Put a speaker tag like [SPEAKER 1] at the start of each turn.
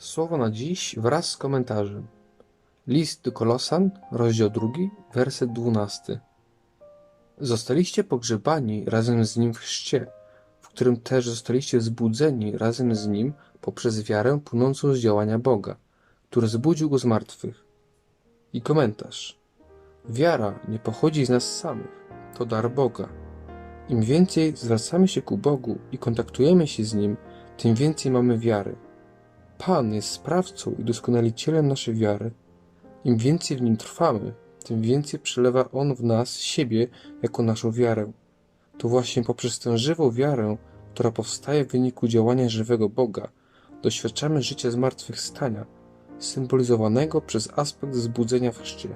[SPEAKER 1] Słowo na dziś wraz z komentarzem. List do Kolosan, rozdział 2, werset 12. Zostaliście pogrzebani razem z Nim w chrzcie, w którym też zostaliście wzbudzeni razem z Nim poprzez wiarę płynącą z działania Boga, który zbudził Go z martwych. I komentarz. Wiara nie pochodzi z nas samych, to dar Boga. Im więcej zwracamy się ku Bogu i kontaktujemy się z Nim, tym więcej mamy wiary. Pan jest sprawcą i doskonalicielem naszej wiary. Im więcej w nim trwamy, tym więcej przelewa on w nas siebie jako naszą wiarę. To właśnie poprzez tę żywą wiarę, która powstaje w wyniku działania żywego Boga, doświadczamy życia zmartwychwstania, symbolizowanego przez aspekt zbudzenia w chrzcie.